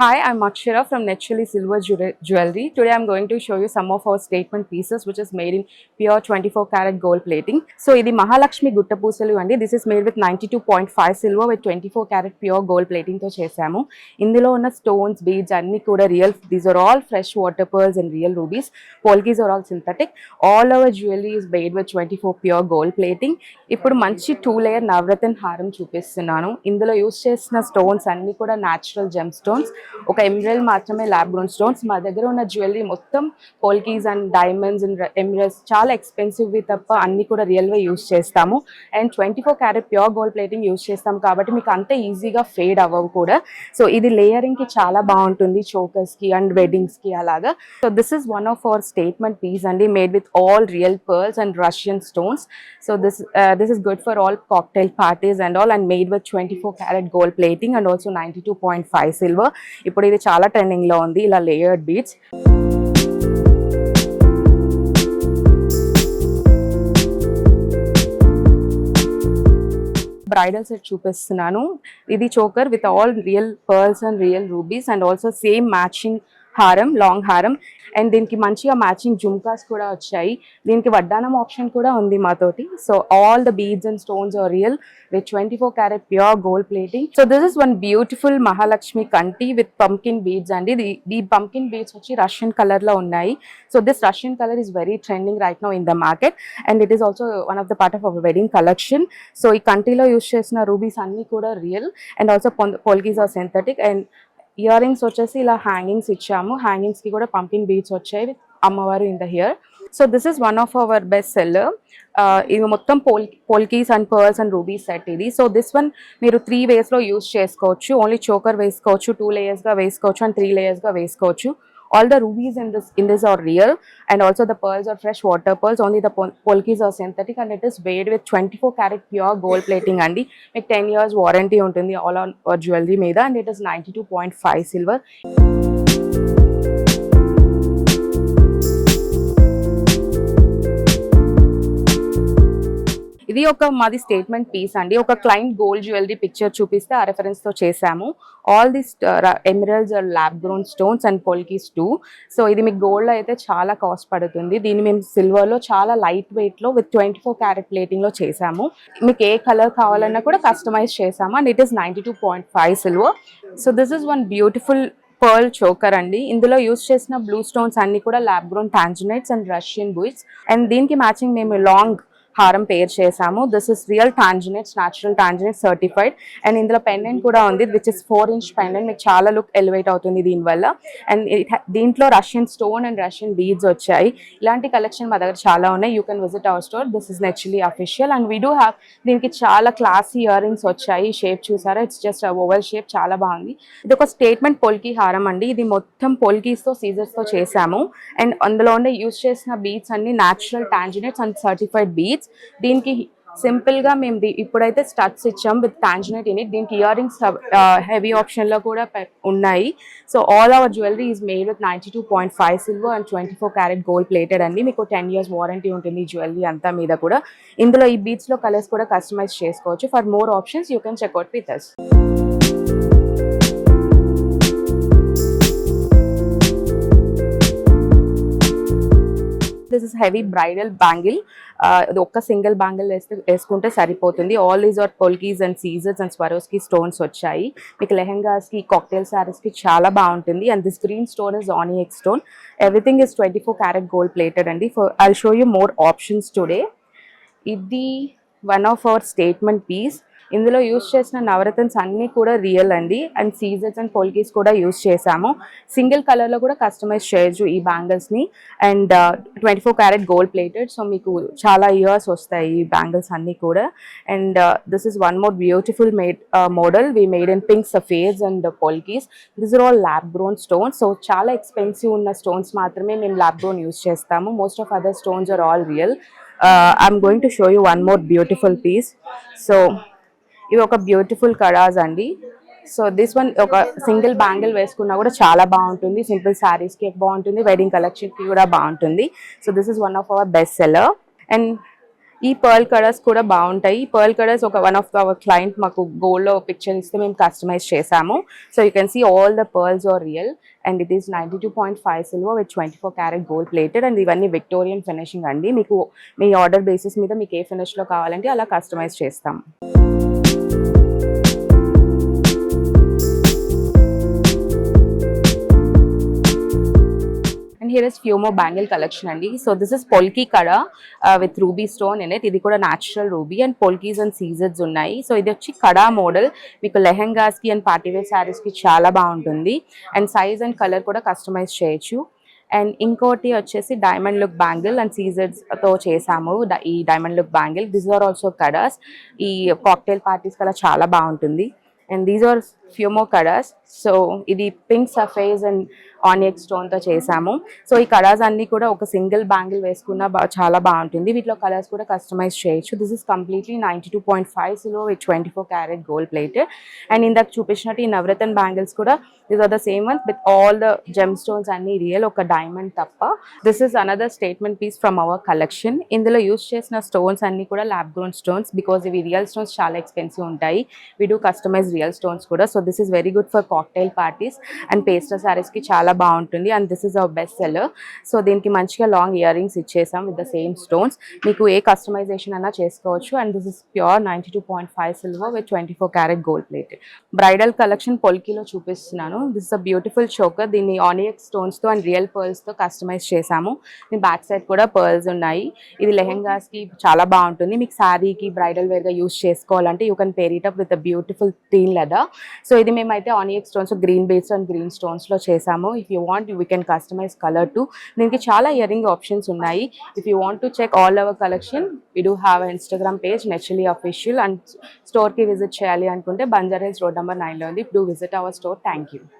Hi, I'm Akshara from Naturally Silver Jewel- Jewelry. Today I'm going to show you some of our statement pieces which is made in pure 24 karat gold plating. So ఇది మహాలక్ష్మి గుట్ట పూసలు అండి. This is made with ninety two point five silver with twenty four carat pure gold ప్లేటింగ్తో చేసాము ఇందులో ఉన్న stones beads అన్ని కూడా real these are all fresh water pearls and real rubies polkis are all synthetic all our jewellery is made with twenty four pure gold plating ఇప్పుడు మంచి two layer నవరత్న హారం చూపిస్తున్నాను. ఇందులో యూస్ చేసిన స్టోన్స్ అన్ని కూడా న్యాచురల్ జెమ్ స్టోన్స్ ఒక emerald మాత్రమే ల్యాబ్ గ్రౌండ్ స్టోన్స్ మా దగ్గర ఉన్న జ్యువెలరీ మొత్తం polkis and diamonds and emeralds చాలా ఎక్స్పెన్సివ్వి తప్ప అన్ని కూడా రియల్వే యూస్ చేస్తాము. And twenty four carat pure gold plating use చేస్తాం కాబట్టి మీకు అంత ఈజీగా ఫేడ్ అవ్వవు కూడా. సో ఇది లేయరింగ్కి చాలా బాగుంటుంది. చోకర్స్కి అండ్ వెడ్డింగ్స్కి అలాగా. So this is one of our statement piece అండి. Made with all real pearls and Russian stones so this this is good for all cocktail parties and all and made with twenty four carat gold plating and also ninety two point five silver ఇప్పుడు ఇది చాలా ట్రెండింగ్లో ఉంది. ఇలా layered beats bridal set చూపిస్తున్నాను. ఇది choker with all real pearls and real rubies and also same matching హారం long హారం అండ్ దీనికి మంచిగా మ్యాచింగ్ జుమ్కాస్ కూడా వచ్చాయి. దీనికి వడ్డానం ఆప్షన్ కూడా ఉంది మాతోటి. So all the beads and stones are real with twenty four carat pure gold plating so this is one beautiful Mahalakshmi కంటి విత్ పంకిన్ బీడ్స్ అండి ఈ పంకిన్ బీడ్స్ వచ్చి రష్యన్ కలర్లో ఉన్నాయి. So this Russian colour is very trending right now in the market and it is also one of the part of our wedding collection so ఈ కంటిలో use చేసిన rubies అన్ని కూడా real and also polkis are synthetic and earrings వచ్చేసి ఇలా hangings ఇచ్చాము. హ్యాంగింగ్స్కి కూడా pumping beads వచ్చాయి అమ్మవారు in the here. So this is one of our best seller. ఇవి మొత్తం pole polkis and pearls and rubies set ఇది. సో దిస్ వన్ మీరు త్రీ వేస్లో యూస్ చేసుకోవచ్చు. ఓన్లీ చోకర్ వేసుకోవచ్చు టూ లేయర్స్గా వేసుకోవచ్చు అండ్ త్రీ లేయర్స్గా వేసుకోవచ్చు. All the rubies in this in this are real and also the pearls are fresh water pearls only the pol- polkis are synthetic and it is weighed with 24 karat pure gold plating అండి మీకు ten years warranty ఉంటుంది all on jewellery మీద and it is ninety two point five silver ఇది ఒక మాది statement piece అండి. ఒక client gold jewellery picture చూపిస్తే ఆ రెఫరెన్స్తో చేసాము all this emeralds lab grown stones and polkis too so ఇది మీకు గోల్డ్ అయితే చాలా కాస్ట్ పడుతుంది. దీన్ని మేము సిల్వర్లో చాలా లైట్ వెయిట్లో విత్ ట్వంటీ ఫోర్ క్యారెట్ ప్లేటింగ్లో చేసాము మీకు ఏ కలర్ కావాలన్నా కూడా కస్టమైజ్ చేసాము and it is ninety two point five silver so this is one beautiful pearl choker అండి. ఇందులో యూస్ చేసిన బ్లూ స్టోన్స్ అన్ని కూడా lab grown tanzanites and Russian బుయిట్స్ and దీనికి మ్యాచింగ్ మేము లాంగ్ హారం పేర్ చేసాము this is real tanzanites natural tanzanite certified and ఇందులో పెండెంట్ కూడా ఉంది which is four inch pendant మీకు చాలా లుక్ ఎలివేట్ అవుతుంది దీనివల్ల అండ్ దీంట్లో Russian stone and Russian beads వచ్చాయి. ఇలాంటి కలెక్షన్ మా దగ్గర చాలా ఉన్నాయి. You can visit our store this is naturally official and we do have దీనికి చాలా క్లాసీ ఇయర్ రింగ్స్ వచ్చాయి షేప్ చూసారా? ఇట్స్ జస్ట్ ఓవల్ షేప్ చాలా బాగుంది. ఇది ఒక స్టేట్మెంట్ పొల్కీ హారం అండి. ఇది మొత్తం పొల్కీస్తో సీజర్స్తో సీజర్స్తో చేసాము అండ్ అందులో ఉండే యూస్ చేసిన బీడ్స్ అన్ని natural tanzanites and certified beads దీనికి సింపుల్గా మేము ఇప్పుడైతే స్టడ్స్ ఇచ్చాం విత్ టాంజినెట్ ఇన్ ఇట్. దీనికి ఇయర్ రింగ్స్ హెవీ ఆప్షన్లో కూడా ఉన్నాయి. So all our jewellery is made with ninety two point five silver and twenty four carat gold plated అండి మీకు టెన్ ఇయర్స్ వారంటీ ఉంటుంది జ్యువెలరీ అంతా మీద కూడా. ఇందులో ఈ బీట్స్లో కలర్స్ కూడా కస్టమైజ్ చేసుకోవచ్చు. For more options you can check out with us heavy bridal bangle. ఇది ఒక్క సింగిల్ బ్యాంగిల్ వేస్తే వేసుకుంటే సరిపోతుంది. All these are polkis and zircons and Swarovski stones వచ్చాయి. మీకు లెహెంగాస్కి కాక్టైల్ శారీస్కి చాలా బాగుంటుంది. And this green stone is onyx stone everything is twenty four carat gold plated అండి. For I show you more options today ఇది one of our statement piece ఇందులో use చేసిన నవరత్న్స్ అన్నీ కూడా రియల్ అండి. అండ్ సీజర్స్ అండ్ పోల్కీస్ కూడా use చేసాము సింగిల్ కలర్లో కూడా కస్టమైజ్ చేయొచ్చు ఈ బ్యాంగిల్స్ని. And twenty four carat gold plated. So మీకు చాలా ఇయర్స్ వస్తాయి ఈ బ్యాంగిల్స్ అన్నీ కూడా. And this is one more beautiful made model. We made in pink sapphires and polkis. This are all lab grown stones. So చాలా expensive ఉన్న stones మాత్రమే మేము ల్యాబ్ గ్రోన్ యూస్ చేస్తాము. Most of other stones are all real. I'm going to show you one more beautiful piece. So ఇవి ఒక beautiful kadas అండి. So this one ఒక single bangle వేసుకున్నా కూడా చాలా బాగుంటుంది. సింపుల్ శారీస్కి బాగుంటుంది. వెడ్డింగ్ కలెక్షన్కి కూడా బాగుంటుంది. So this is one of our best seller and ఈ పర్ల్ కలర్స్ కూడా బాగుంటాయి. ఈ పర్ల్ కలర్స్ ఒక వన్ ఆఫ్ అవర్ క్లయింట్ మాకు గోల్డ్లో పిక్చర్ ఇస్తే మేము కస్టమైజ్ చేసాము so you can see all the pearls are real and it is ninety two point five silver with twenty four carat gold plated and ఇవన్నీ Victorian finishing అండి. మీకు మీ order basis మీద మీకు ఏ ఫినిష్లో కావాలంటే అలా కస్టమైజ్ చేస్తాం. హియర్ ఇస్ ఫ్యూమో bangle collection అండి. So this is polki kada with ruby stone అనేది ఇది కూడా natural ruby and polkis and scissors ఉన్నాయి. సో ఇది వచ్చి కడా మోడల్ మీకు లెహెంగాస్కి అండ్ పార్టీవేర్ శారీస్కి చాలా బాగుంటుంది. అండ్ సైజ్ అండ్ కలర్ కూడా కస్టమైజ్ చేయొచ్చు. అండ్ ఇంకోటి వచ్చేసి డైమండ్ లుక్ బ్యాంగిల్ అండ్ సీజర్స్తో చేసాము. ఈ diamond look bangle this are also kadas ఈ కాక్టైల్ పార్టీస్ కల్లా చాలా బాగుంటుంది. And these are ఫ్యూమో kadas so ఇది పింక్ సఫేజ్ అండ్ ఆనియక్ స్టోన్తో చేసాము సో ఈ కలర్స్ అన్ని కూడా ఒక సింగిల్ బ్యాంగిల్ వేసుకున్న చాలా బాగుంటుంది. వీటిలో కలర్స్ కూడా కస్టమైజ్ చేయొచ్చు. This is completely ninety two point five సిలో with twenty four carat gold plate and ఇందాక చూపించినట్టు ఈ నవరతన్ బ్యాంగిల్స్ కూడా this are the same one with all the gemstones అన్ని రియల్ ఒక డైమండ్ తప్ప. This is another statement piece from our collection ఇందులో use చేసిన స్టోన్స్ అన్ని కూడా ల్యాబ్ గ్రోన్ స్టోన్స్ బికాస్ ఇవి రియల్ స్టోన్స్ చాలా ఎక్స్పెన్సివ్ ఉంటాయి. We do customise real stones కూడా. So this is very good for cocktail parties and pastel సారీస్కి చాలా బాగుంటుంది and this is our best seller. So దీనికి మంచిగా లాంగ్ ఇయర్ రింగ్స్ ఇచ్చేసాం with the same stones. మీకు ఏ కస్టమైజేషన్ అయినా చేసుకోవచ్చు and this is pure ninety two point five silver with twenty four carat gold plate. Bridal collection పొలికిలో చూపిస్తున్నాను. This is a beautiful choker. దీన్ని onyx స్టోన్స్తో and real పర్ల్స్తో customise చేసాము దీని back side కూడా పర్ల్స్ ఉన్నాయి. ఇది లెహెంగాస్కి చాలా బాగుంటుంది. మీకు శారీకి బ్రైడల్ వేర్గా యూస్ చేసుకోవాలంటే you can pair it up with a beautiful thin leather. So ఇది మేమైతే onyx stones green base and green స్టోన్స్లో చేసాము if you want we can customise colour to దీనికి చాలా ఇయరింగ్ ఆప్షన్స్ ఉన్నాయి. If you want to check all our collection we do have Instagram page naturally official and స్టోర్కి visit చేయాలి అనుకుంటే Banjara hills road number నైన్లో ఉంది. Do visit our store thank you